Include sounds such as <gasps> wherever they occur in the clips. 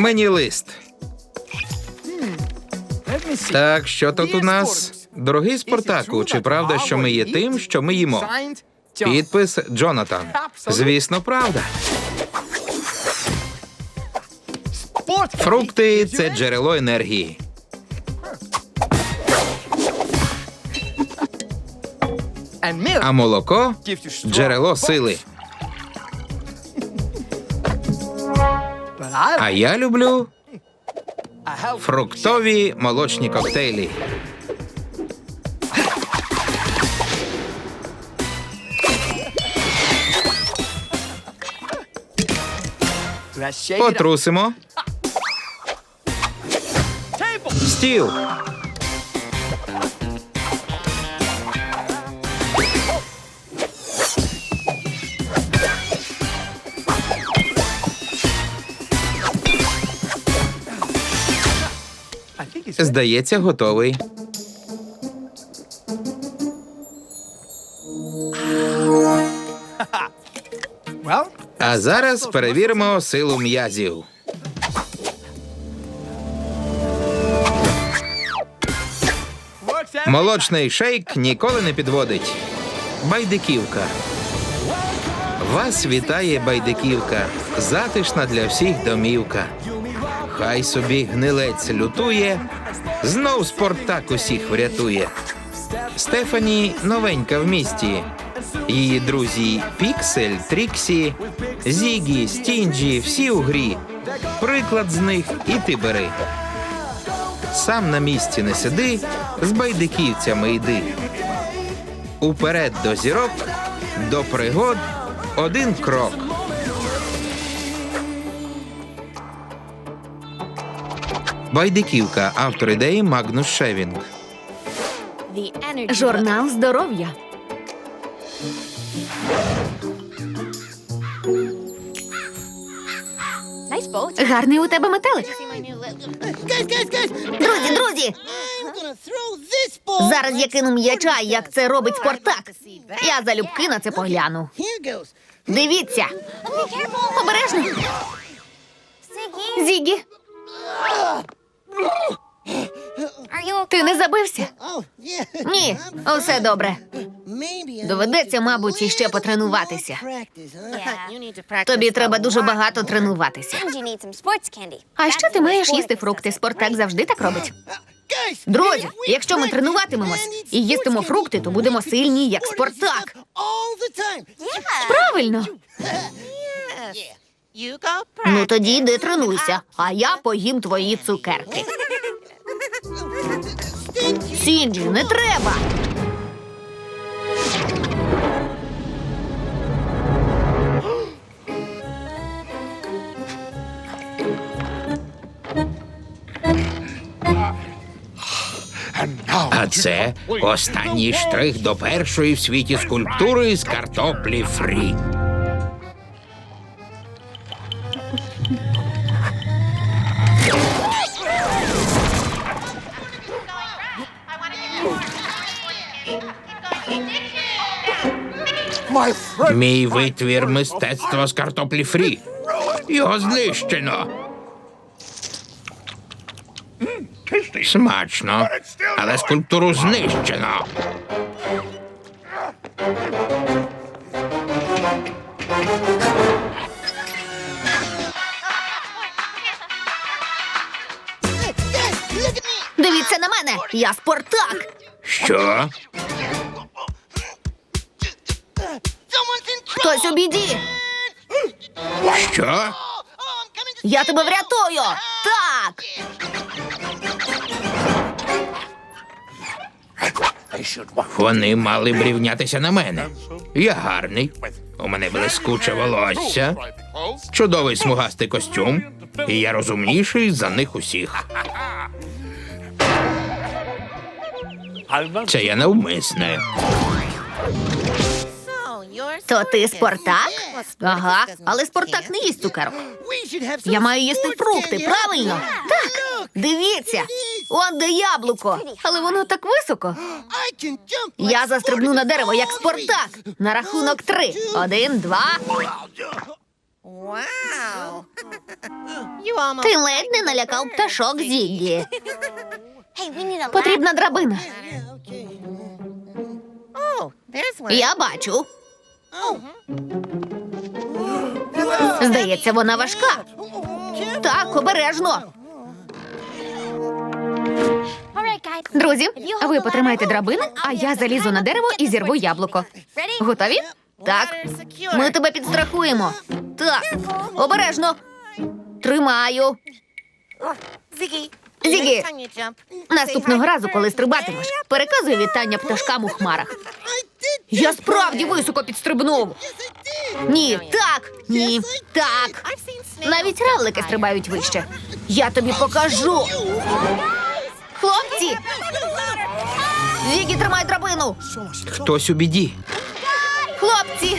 Мені лист. Так, що тут у нас? Дорогий Спартаку, чи правда, що ми є тим, що ми їмо? Підпис Джонатан. Звісно, правда. Фрукти це джерело енергії. А молоко джерело сили. А я люблю фруктові молочні коктейлі. Потрусимо. Стіл. Здається, готовий. А зараз перевіримо силу м'язів. Молочний шейк ніколи не підводить. Байдиківка. Вас вітає байдиківка. Затишна для всіх домівка. Хай собі гнилець лютує, знов Спартак усіх врятує. Стефані новенька в місті. Її друзі Піксель, Тріксі, Зігі, Стінджі, всі у грі. Приклад з них і ти бери. Сам на місці не сиди, з байдиківцями йди. Уперед до зірок, до пригод один крок. Байдиківка, автор ідеї Магнус Шевінг. Журнал здоров'я. Гарний у тебе метелик. Друзі, друзі! Зараз я кину м'яча, як це робить Спартак. Я залюбки на це погляну. Дивіться, Обережно. Зігі, ти не забився? ні, Усе добре. Доведеться, мабуть, іще потренуватися. Тобі треба дуже багато тренуватися. А що ти маєш їсти фрукти? Спортак завжди так робить. Друзі, якщо ми тренуватимемось і їстимо фрукти, то будемо сильні, як Спартак. Правильно. <laughs> Ну тоді йди тренуйся. А я поїм твої цукерки. Сінджі, не треба. А це останній штрих до першої в світі скульптури з картоплі фрі. Мій витвір мистецтва з картоплі фрі. Його знищено. Смачно, але скульптуру знищено. Дивіться на мене, я Спартак. Що? Хтось у біді. Що? Я тебе врятую. Так. Вони мали б рівнятися на мене. Я гарний. У мене блискуче волосся, чудовий смугастий костюм, і я розумніший за них усіх. Це я навмисне. То ти Спартак? Ага, але Спартак не їсть цукерок. Я маю їсти фрукти, правильно? Так. Дивіться, он де яблуко. Але воно так високо. <gasps> Я застрибну на дерево, як Спартак. На рахунок три. Один, два. Ти ледь не налякав пташок Зіггі. Потрібна драбина. Я бачу. Здається, вона важка. Так, обережно. Друзі, ви потримайте драбину, а я залізу на дерево і зірву яблуко. Готові? Так. Ми тебе підстрахуємо. Так, обережно. Тримаю. Зігі, наступного разу, коли стрибатимеш, переказуй вітання пташкам у хмарах. Я справді високо підстрибнув. Ні, так, ні, так. Навіть равлики стрибають вище. Я тобі покажу. Хлопці! Вігі, тримай драбину! Хтось у біді. Хлопці!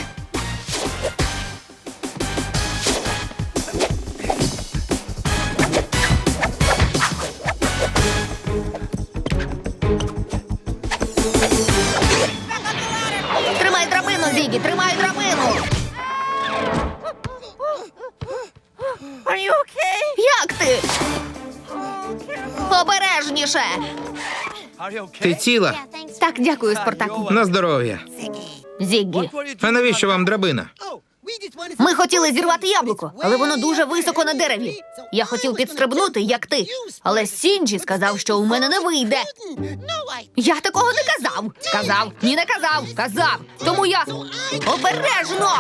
Обережніше! Ти ціла? Так, дякую, Спартаку. На здоров'я. Зіггі. А навіщо вам драбина? Ми хотіли зірвати яблуко, але воно дуже високо на дереві. Я хотів підстрибнути, як ти. Але Сінджі сказав, що у мене не вийде. Я такого не казав. Казав, ні, не казав, казав. Тому я обережно.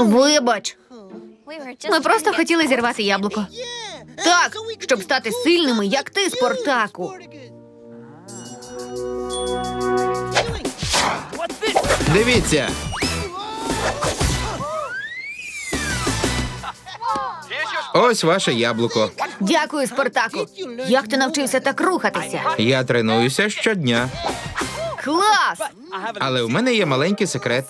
<laughs> Вибач, ми просто хотіли зірвати яблуко. Так, щоб стати сильними, як ти, Спартаку. Дивіться. Ось ваше яблуко. Дякую, Спартаку. Як ти навчився так рухатися? Я тренуюся щодня, Клас! але у мене є маленький секрет.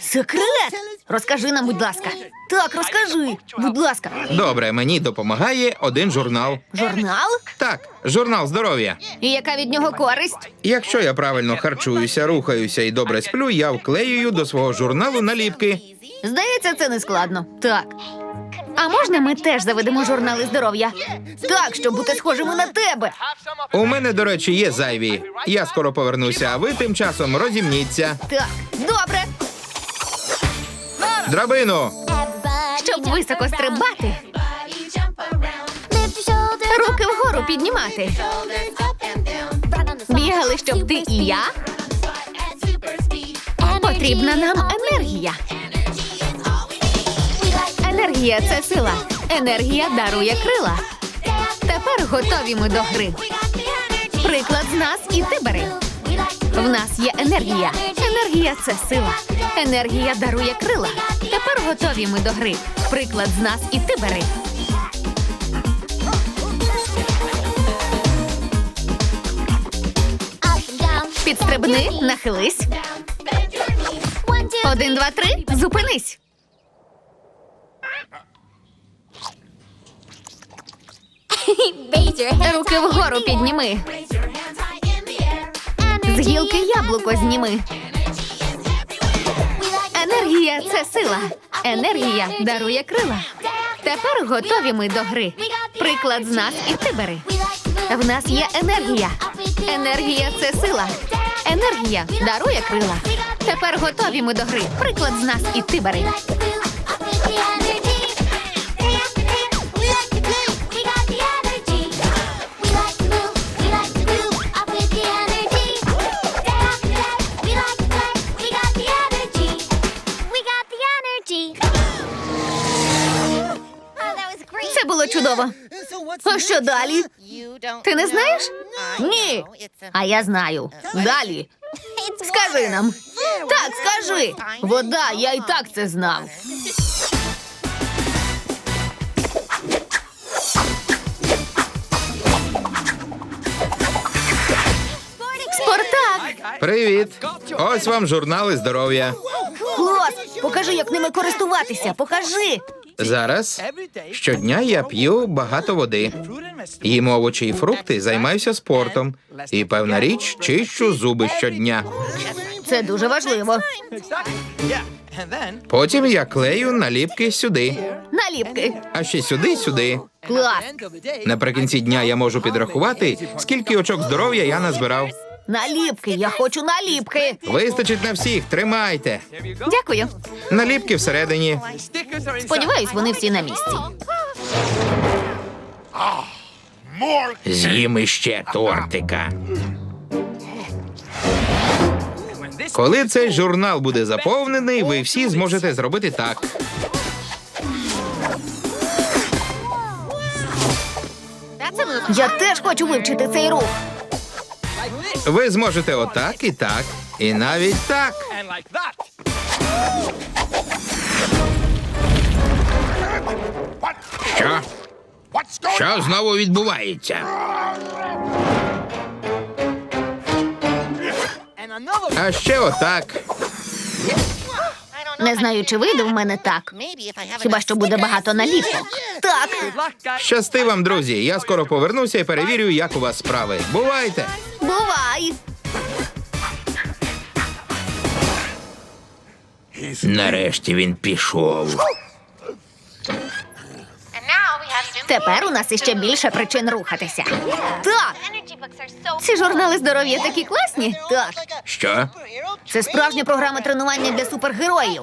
Секрет? Розкажи нам, будь ласка. Так, розкажи, будь ласка. Добре, мені допомагає один журнал. Журнал? Так, журнал здоров'я. І яка від нього користь? Якщо я правильно харчуюся, рухаюся і добре сплю, я вклеюю до свого журналу наліпки. Здається, це не складно. Так. А можна ми теж заведемо журнали здоров'я? Так, щоб бути схожими на тебе. У мене, до речі, є зайві. Я скоро повернуся, а ви тим часом розімніться. Так, добре. Драбину! Щоб високо стрибати, руки вгору піднімати. Бігали, щоб ти і я. Потрібна нам енергія. Енергія це сила. Енергія дарує крила. Тепер готові ми до гри. Приклад з нас і ти бери. В нас є енергія. Енергія це сила. Енергія дарує крила. Тепер готові ми до гри. Приклад з нас і ти бери. Підстрибни, нахились. Один, два, три. Зупинись. Руки вгору підніми. З гілки яблуко зніми. Енергія це сила. Енергія дарує крила. Тепер готові ми до гри. Приклад з нас і ти бери. В нас є енергія. Енергія це сила. Енергія дарує крила. Тепер готові ми до гри. Приклад з нас і ти бери. Було чудово. А що далі? Ти не знаєш? Ні. А я знаю. Далі. Скажи нам. Так, скажи. Вода, я і так це знав. Спартак! Привіт! Ось вам журнали здоров'я. Клас! Покажи, як ними користуватися. Покажи. Зараз щодня я п'ю багато води. Їм овочі і фрукти, займаюся спортом. І певна річ, чищу зуби щодня. Це дуже важливо. Потім я клею наліпки сюди, Наліпки. а ще сюди, сюди. Клас. Наприкінці дня я можу підрахувати, скільки очок здоров'я я назбирав. Наліпки. Я хочу наліпки. Вистачить на всіх, тримайте. Дякую. Наліпки всередині. Сподіваюсь, вони всі на місці. З'їм іще тортика. Коли цей журнал буде заповнений, ви всі зможете зробити так. Я теж хочу вивчити цей рух. Ви зможете отак і так, і навіть так. Що? Що знову відбувається? А ще отак. Не знаю, чи вийде в мене так. Хіба що буде багато наліпок. Так. Щасти вам, друзі. Я скоро повернуся і перевірю, як у вас справи. Бувайте! Бувай. Нарешті він пішов. Тепер у нас іще більше причин рухатися. Так. Ці журнали здоров'я такі класні. Так. Що? Це справжня програма тренування для супергероїв.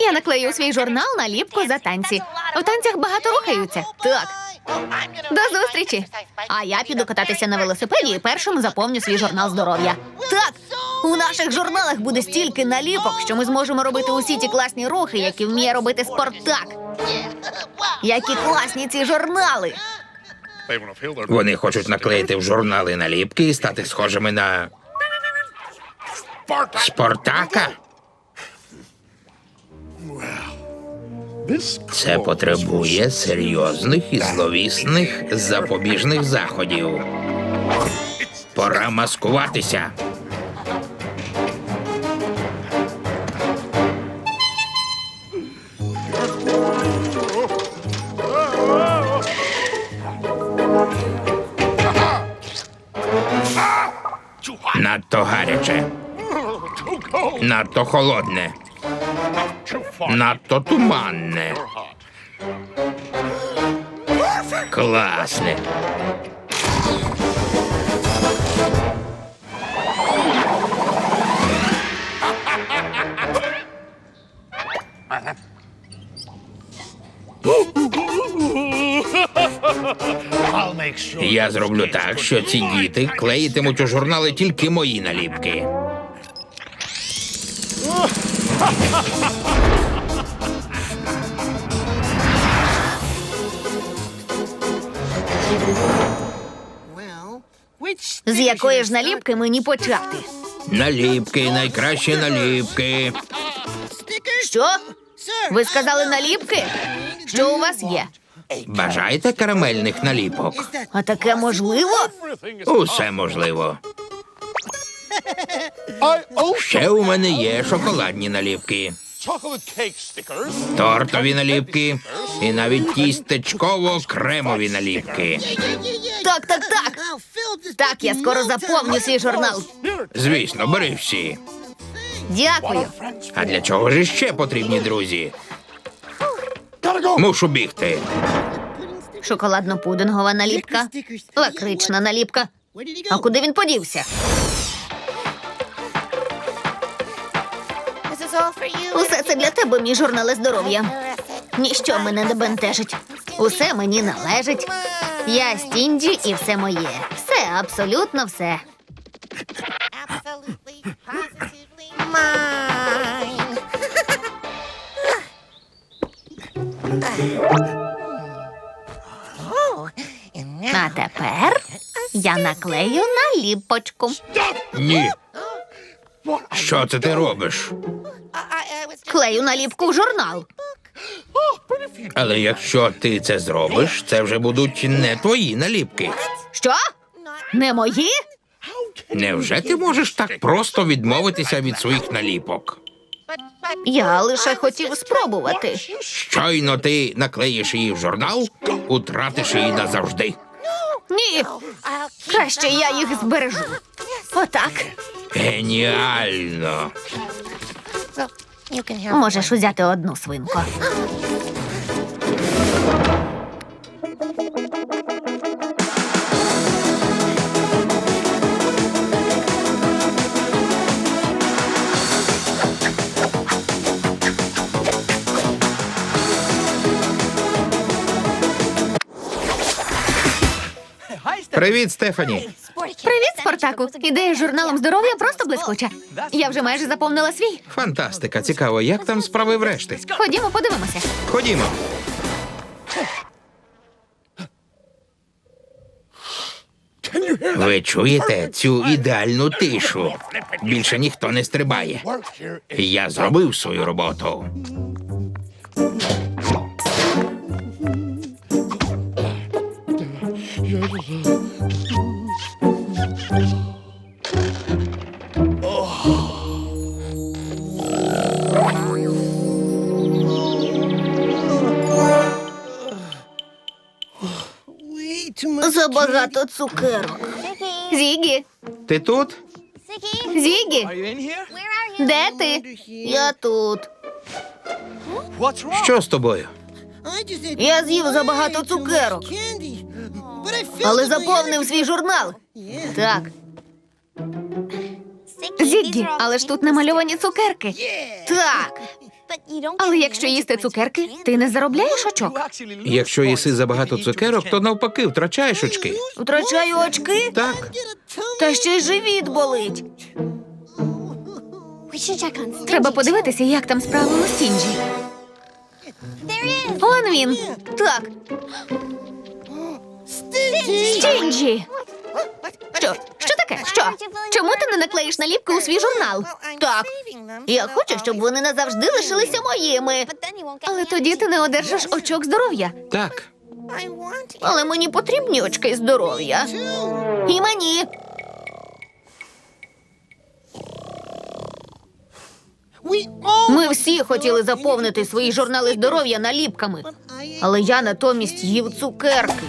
Я наклею у свій журнал наліпку за танці. У танцях багато рухаються. Так. До зустрічі. А я піду кататися на велосипеді і першим заповню свій журнал здоров'я. Так. У наших журналах буде стільки наліпок, що ми зможемо робити усі ті класні рухи, які вміє робити Спартак. Які класні ці журнали! Вони хочуть наклеїти в журнали наліпки і стати схожими на Спартака. Це потребує серйозних і зловісних запобіжних заходів. Пора маскуватися. Надто гаряче. Надто холодне. Надто туманне. Класне. Я зроблю так, що ці діти клеїтимуть у журнали тільки мої наліпки. З якої ж наліпки мені почати? Наліпки, найкращі наліпки. Що? Ви сказали наліпки? Що у вас є? Бажаєте карамельних наліпок? А таке можливо? Усе можливо. Ще у мене є шоколадні наліпки, тортові наліпки і навіть тістечково-кремові наліпки. Так, так, так. Так, я скоро заповню свій журнал. Звісно, бери всі. Дякую. А для чого ж ще потрібні друзі? Мушу бігти. Шоколадно-пудингова наліпка, лакрична наліпка. А куди він подівся? Усе це для тебе, мій журнале здоров'я. Ніщо мене не бентежить. Усе мені належить. Я Стінджі і все моє. Все, абсолютно все. А тепер я наклею наліпочку. Ні. Що це ти робиш? I, I, I was Клею наліпку в журнал. Але якщо ти це зробиш, це вже будуть не твої наліпки. Що? Не мої? Невже ти можеш так просто відмовитися від своїх наліпок? Я лише хотів спробувати. Щойно ти наклеїш її в журнал, утратиш її назавжди. Ні, краще я їх збережу. Отак. Геніально. Можеш узяти одну свинку. Привіт, Стефані. Спартаку. Ідея з журналом здоров'я просто блискуча. Я вже майже заповнила свій. Фантастика, цікаво, як там справи врешті. Ходімо, подивимося. Ходімо. Ви чуєте цю ідеальну тишу? Більше ніхто не стрибає. Я зробив свою роботу. Забагато цукерок. Зігі, Ти тут? Зігі, де ти? Я тут. Що з тобою? Я з'їв забагато цукерок, але заповнив свій журнал. Так. Зіггі, але ж тут намальовані цукерки. Так. Але якщо їсти цукерки, ти не заробляєш очок. Якщо їси забагато цукерок, то навпаки втрачаєш очки. Втрачаю очки, Так, та ще й живіт болить. Треба подивитися, як там справи у Стінджі. Он він. Так. Стінджі. Що? Що таке? Що? Чому ти не наклеїш наліпки у свій журнал? Так. Я хочу, щоб вони назавжди лишилися моїми. Але тоді ти не одержиш очок здоров'я. так. Але мені потрібні очки здоров'я. І мені. Ми всі хотіли заповнити свої журнали здоров'я наліпками, але я натомість їв цукерки.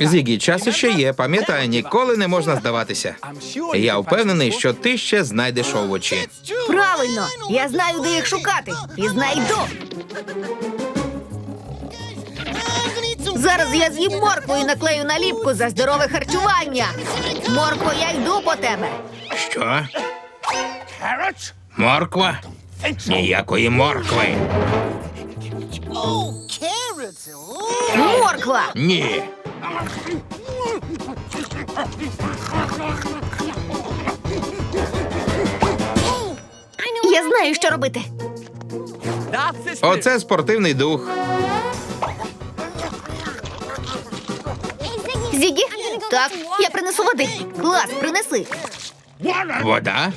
Зігі, час іще є. Пам'ятай, ніколи не можна здаватися. Я впевнений, що ти ще знайдеш овочі. Правильно, я знаю, де їх шукати, і знайду. Зараз я з'їм моркву і наклею наліпку за здорове харчування. Моркво, я йду по тебе. Що? Морква? Ніякої моркви. Морква! Ні. Я знаю, що робити. Оце спортивний дух. Зігі? Так, я принесу води. Клас, принеси. Вода?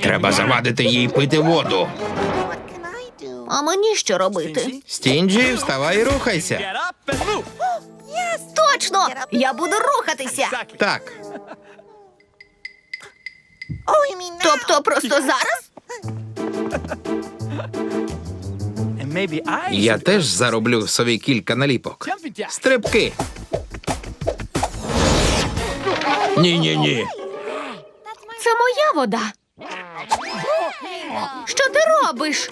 Треба завадити їй пити воду. А мені що робити? Стінджі, вставай і рухайся. Точно! Я буду рухатися. Так? Тобто просто зараз? я теж зароблю собі кілька наліпок. Стрибки. Ні, ні, ні. Це моя вода. Що ти робиш?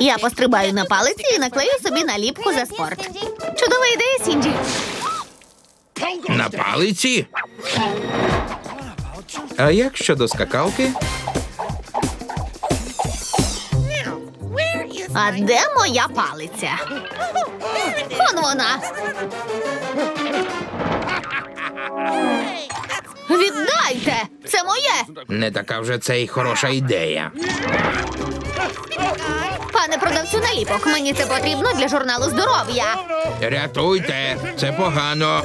Я пострибаю на палиці і наклею собі наліпку за спорт. Чудова ідея, Сінджі. На палиці. А як щодо скакалки? А де моя палиця? Он вона. Віддайте! Це моє! Не така вже це й хороша ідея. Пане продавцю наліпок, мені це потрібно для журналу здоров'я. Рятуйте, це погано.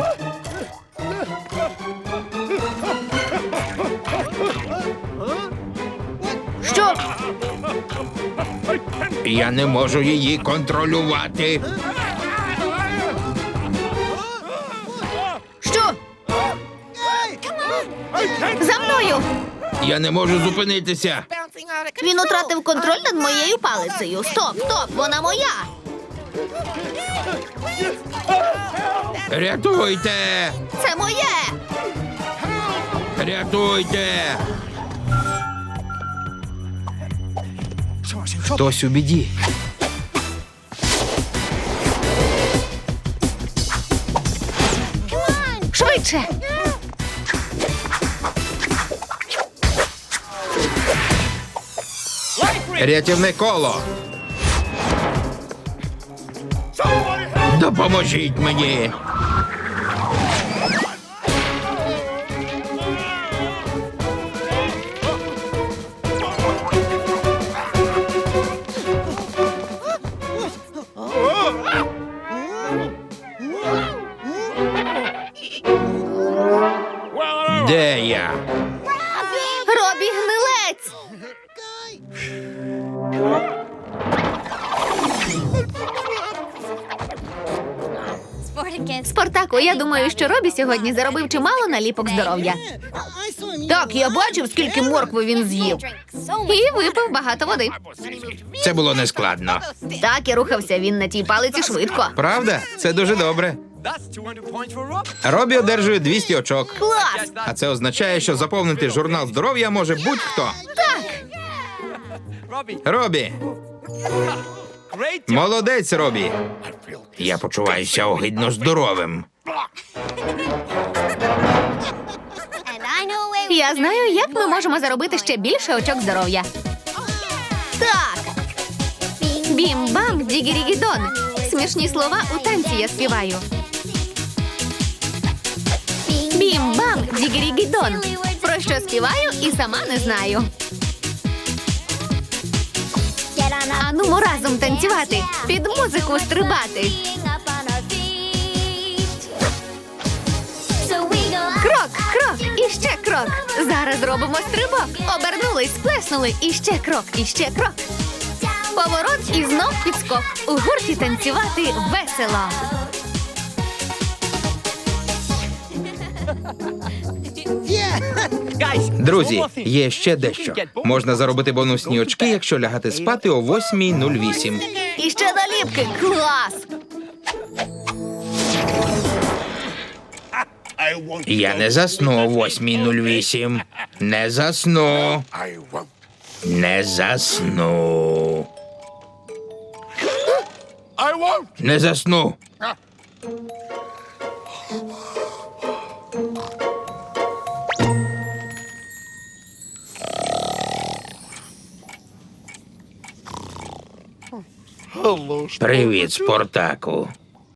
Що? Я не можу її контролювати. Я не можу зупинитися. Він втратив контроль над моєю палицею. Стоп, стоп, вона моя. Рятуйте! Це моє. Рятуйте! Хтось у біді. Швидше! Рятівне коло. Допоможіть мені. Де я? Робі гнилець. Спартаку, я думаю, що Робі сьогодні заробив чимало наліпок здоров'я. Так, я бачив, скільки моркви він з'їв. І випив багато води. Це було нескладно. Так і рухався він на тій палиці швидко. Правда? Це дуже добре. That's 200 points for Rob. Робі одержує 200 очок. Клас! А це означає, що заповнити журнал здоров'я може будь-хто. Robbie, Робі, молодець, Робі. Я почуваюся огидно здоровим. Я знаю, як ми можемо заробити ще більше очок здоров'я. Так, Бім-бам, дігірігідон. Смішні слова у танці я співаю. Бім-бам, дігірігідон. Про що співаю і сама не знаю. Анумо разом танцювати, під музику стрибати. Крок, крок, і ще крок. Зараз робимо стрибок. Обернулись, сплеснули, і ще крок, і ще крок. Поворот і знов підскок. У гурті танцювати весело. Друзі, є ще дещо. Можна заробити бонусні очки, якщо лягати спати о 8.08. і ще наліпки. Клас! Я не засну о 8.08. Не засну. Не засну. Не засну. Привіт, Спартаку.